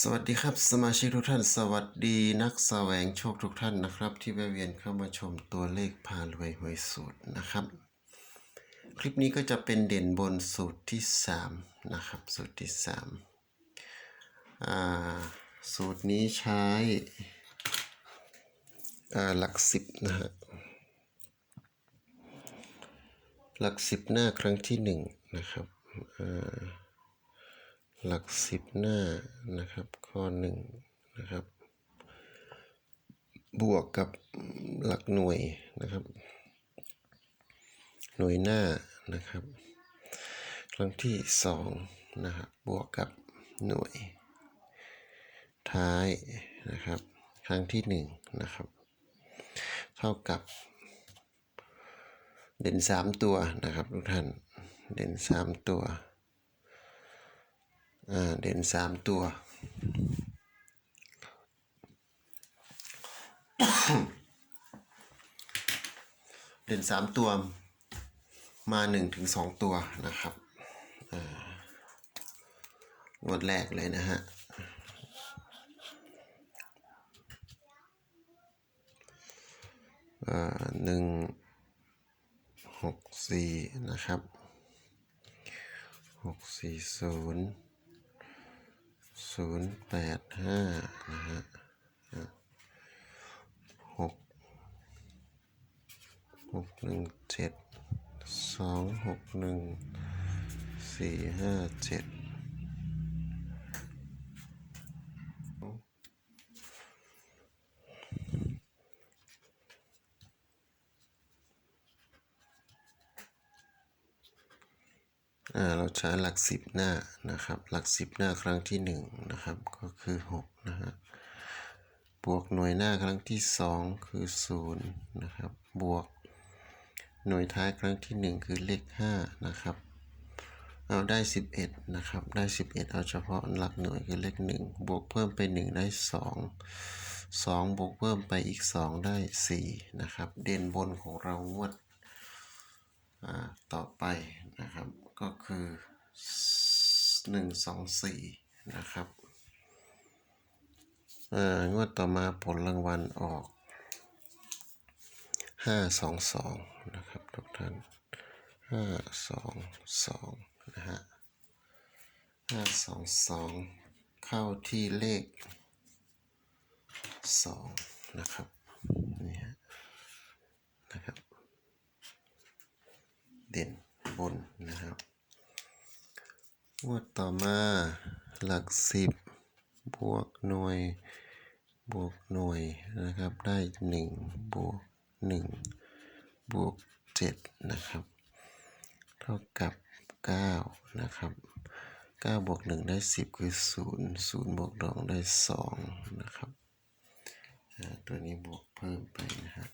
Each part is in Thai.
สวัสดีครับสมาชิกทุกท่าน สวัสดีนักแสวงโชคทุกท่านนะครับ ที่แวะเวียนเข้ามาชมตัวเลขพารวยหวยสูตรนะครับ คลิปนี้ก็จะเป็นเด่นบนสูตรที่ 3 นะครับ สูตรที่3อ่าสูตรนี้ใช้อ่าหลักสิบนะฮะหลักสิบหน้าครั้งที่หนึ่งนะครับอ่า หลักสิบหน้านะครับข้อหนึ่งนะครับ บวกกับหลักหน่วยนะครับ หน่วยหน้านะครับ ครั้งที่สองนะครับบวกกับหน่วย ท้ายนะครับ ครั้งที่หนึ่งนะครับ เท่ากับ เด่นสามตัวนะครับทุกท่านเด่นสามตัว เด่นสามตัว เด่นสามตัว มาหนึ่งถึงสองตัวนะครับงวดแรกเลยนะฮะอ่าหนึ่งหกสี่นะครับหกสี่ศูนย์ ศูนย์แปดห้านะฮะหกหกหนึ่งเจ็ดสองหกหนึ่งสี่ห้าเจ็ด เราใช้หลักสิบหน้านะครับ หลักสิบหน้าครั้งที่หนึ่งนะครับก็คือหกนะฮะบวกหน่วยหน้าครั้งที่สองคือศูนย์นะครับบวก หน่วยท้ายครั้งที่หนึ่งคือเลขห้านะครับเอาได้สิบเอ็ดนะครับได้สิบเอ็ดเอาเฉพาะหลักหน่วยคือเลขหนึ่งบวกเพิ่มไปหนึ่งได้สองสองบวกเพิ่มไปอีกสองได้สี่นะครับ เด่นบนของเรางวดต่อไปนะครับ ก็คือหนึ่งสองสี่นะครับอ่างวดต่อมาผลรางวัลออกห้าสองสองนะครับทุกท่านห้าสองสองนะฮะห้าสองสองเข้าที่เลขสองนะครับนี่ฮะนะครับ เด่นนะครับ งวดต่อมาหลักสิบบวกหน่วย บวกหน่วยนะครับ ได้หนึ่งบวกหนึ่งบวกเจ็ดนะครับ เท่ากับเก้านะครับเก้าบวกหนึ่งได้สิบคือศูนย์ศูนย์บวกสองได้สองนะครับตัวนี้บวกเพิ่มไปนะฮะ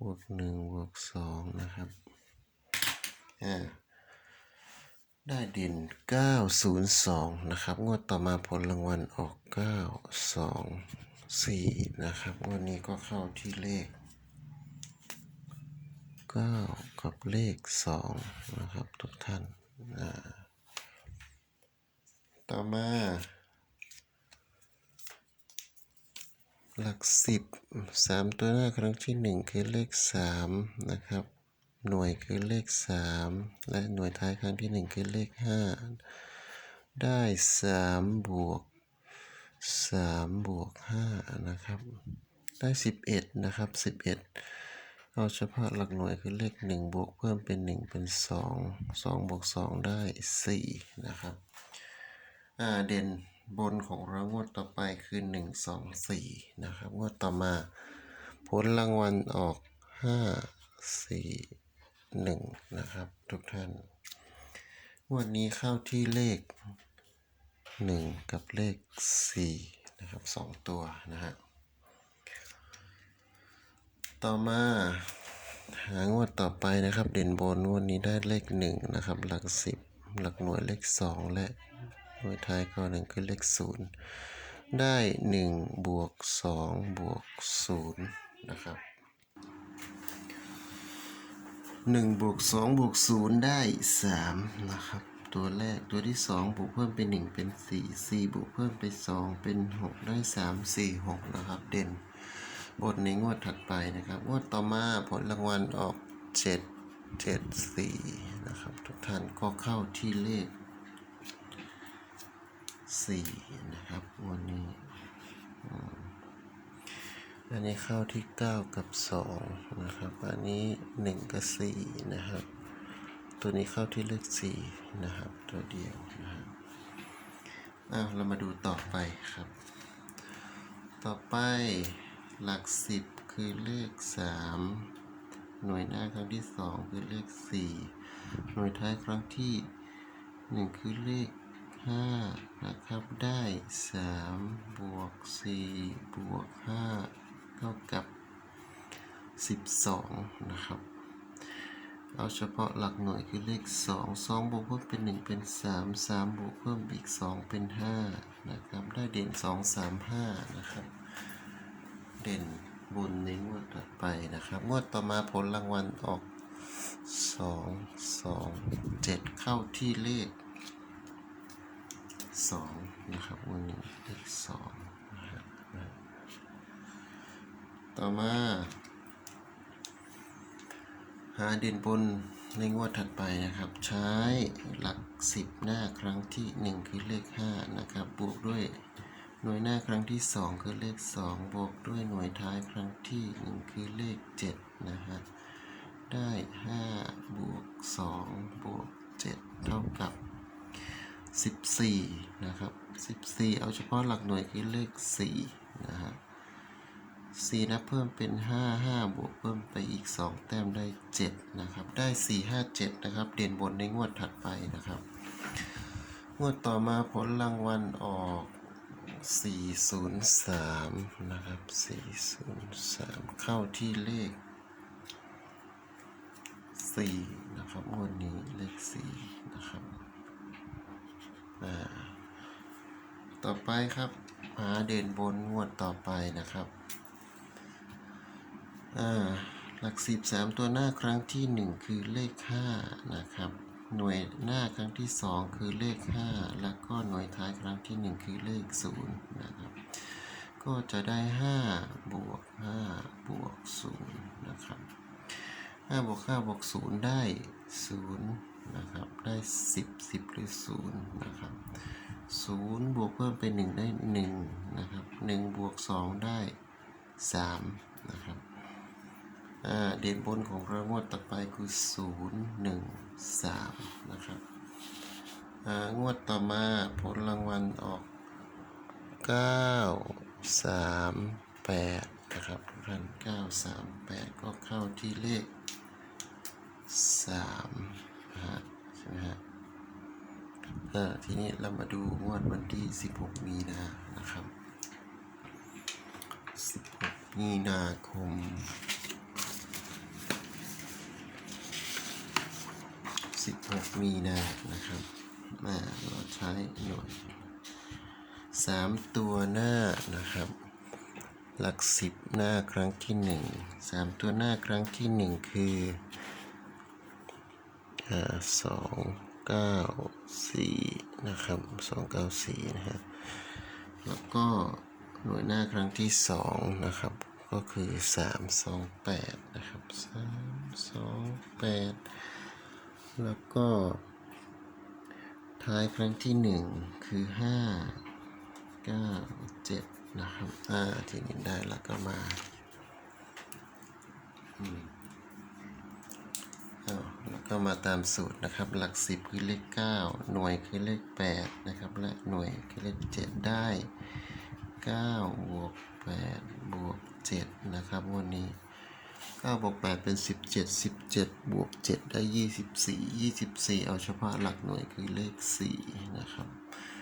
บวกหนึ่งบวกสองนะครับอ่า ได้เด่น902 นะครับ งวดต่อมาผลรางวัลออก 924 นะครับ งวดนี้ก็เข้าที่เลข 9 กับเลข 2 นะครับ ทุกท่าน ต่อมาหลักสิบสามตัวหน้าครั้งที่หนึ่งคือเลขสามนะครับ หน่วยคือเลขสามและหน่วยท้ายครั้งที่หนึ่งคือเลขห้าได้สามบวกสามบวกห้านะครับ ได้สิบเอ็ดนะครับสิบเอ็ดเอาเฉพาะหลักหน่วยคือเลขหนึ่งบวกเพิ่มเป็นหนึ่งเป็นสองสองบวกสองได้สี่นะครับอ่าเด่นบนของเรางวดต่อไปคือหนึ่งสองสี่นะครับ งวดต่อมา ผลรางวัลออกห้า หนึ่งนะครับ ทุกท่านวดนี้เข้าที่เลขหนึ่งกับเลขสี่นะครับสองตัวนะฮะ ต่อมาหางวดต่อไปนะครับ เด่นบนงวดนี้ได้เลขหนึ่งนะครับ หลักสิบหลักหน่วยเลขสองและหน่วยท้ายก็หนึ่งคือเลขศูนย์ได้หนึ่งบวกสองบวกศูนย์นะครับ หนึ่งบวกสองบวกศูนย์ได้สามนะครับ ตัวแรกตัวที่สองบวกเพิ่มเป็นหนึ่งเป็นสี่สี่บวกเพิ่มไปสองเป็นหกได้สามสี่หกนะครับ เด่น บทในงวดถัดไปนะครับ งวดต่อมาผลรางวัลออกเจ็ดเจ็ดสี่นะครับ ทุกท่านก็เข้าที่เลขสี่นะครับ วันนี้ อันนี้เข้าที่ 9 กับ 2 นะครับ อันนี้ 1 กับ 4 นะครับ ตัวนี้เข้าที่เลข4นะครับ ตัวเดียวนะครับอ้าวเรามาดูต่อไปครับ ต่อไปหลัก 10 คือเลข 3 หน่วยหน้าครั้งที่ 2 คือเลข 4 หน่วยท้ายครั้งที่ 1 คือเลข5นะครับ ได้ 3 บวก 4 บวก 5 เท่ากับ 12 นะครับ เอาเฉพาะหลักหน่วยคือเลข 2 2บวกเพิ่มเป็น 1 เป็น 3 3บวกเพิ่มอีก 2 เป็น 5 นะครับ ได้เด่น 2 3 5 นะครับ เด่นบนในงวดต่อไปนะครับ งวดต่อมาผลรางวัลออก2 2 7เข้าที่เลข2นะครับวันนี้เลข2ครับ ต่อมาหาเด่นบนในงวดถัดไปนะครับ ใช้หลัก 10 หน้าครั้งที่ 1 คือเลข 5 นะครับ บวกด้วยหน่วยหน้าครั้งที่ 2 คือเลข 2 บวกด้วยหน่วยท้ายครั้งที่ 1 คือเลข 7 นะฮะได้ 5 บวก 2 บวก 7 เท่ากับ 14 นะครับ 14 เอาเฉพาะหลักหน่วยคือเลข 4 นะฮะ 4นับเพิ่มเป็น 5 5 บวกเพิ่มไปอีก 2 แต้มได้ 7 นะครับ ได้ 4 5 7 นะครับ เด่นบนในงวดถัดไปนะครับ งวดต่อมาผลรางวัลออก 403 นะครับ 403 เข้าที่เลข 4 นะครับ งวดนี้เลข 4 นะครับต่อไปครับหาเด่นบนงวดต่อไปนะครับ หลักสิบสามตัวหน้าครั้งที่หนึ่งคือเลขห้านะครับ หน่วยหน้าครั้งที่สองคือเลขห้าแล้วก็หน่วยท้ายครั้งที่หนึ่งคือเลขศูนย์นะครับ ก็จะได้ห้าบวกห้าบวกศูนย์นะครับห้าบวกห้าบวกศูนย์ได้ศูนย์นะครับ ได้สิบสิบหรือศูนย์นะครับศูนย์บวกเพิ่มเป็นหนึ่งได้หนึ่งนะครับหนึ่งบวกสองได้สามนะครับ เด่นบนของเรางวดต่อไปคือ 0 1 3 นะครับงวดต่อมาผลรางวัลออก 9 3 8 นะครับทุกท่าน9 3 8 ก็เข้าที่เลข3นะฮะใช่ไหมฮะทีนี้เรามาดูงวดวันที่ 16 มีนานะครับ 16 มีนาคม 16 มีนานะครับมาเราใช้หน่วย 3 ตัวหน้านะครับ หลัก 10 หน้าครั้งที่ 1 3 ตัวหน้าครั้งที่ 1 คืออ่า2 9 4นะครับ2 9 4นะฮะแล้วก็หน่วยหน้าครั้งที่2นะครับ ก็คือ3 2 8นะครับ3 2 8แแล้วก็ ท้ายครั้งที่หนึ่งคือห้าเก้าเจ็ดนะครับ อ่า ทีนี้ได้แล้วก็มาอาแล้วก็มาตามสูตรนะครับ หลักสิบคือเลขเก้าหน่วยคือเลขแปดนะครับ และหน่วยคือเลขเจ็ดได้เก้าบวกแปดบวกเจ็ดนะครับวันนี้ 9บวก8เป็น 17 17 บวก 7 ได้ 24 24 เอาเฉพาะหลักหน่วยคือเลข 4 นะครับ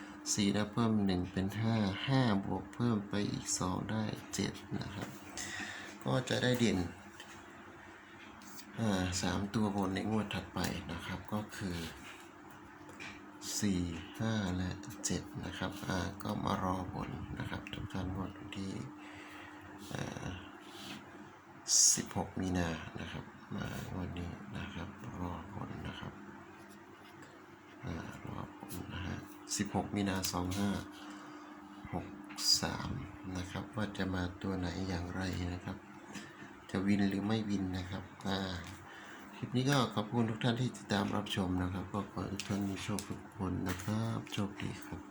4 ได้เพิ่ม 1 เป็น 5 5 บวกเพิ่มไปอีก 2 ได้ 7 นะครับ ก็จะได้เด่นสามตัวบนในงวดถัดไปนะครับ ก็คือ 4 5 และ 7 นะครับ ก็มารอบนนะครับ ทุกท่านงวดวันที่ 16 มีนานะครับ มาวันนี้นะครับรอผลนะครับอ่า16 มีนา 2563 นะครับ ว่าจะมาตัวไหนอย่างไรนะครับ จะวินหรือไม่วินนะครับอ่าคลิปนี้ก็ขอบคุณทุกท่านที่ติดตามรับชมนะครับ ก็ขอให้ทุกท่านมีโชคทุกคนนะครับ โชคดีครับ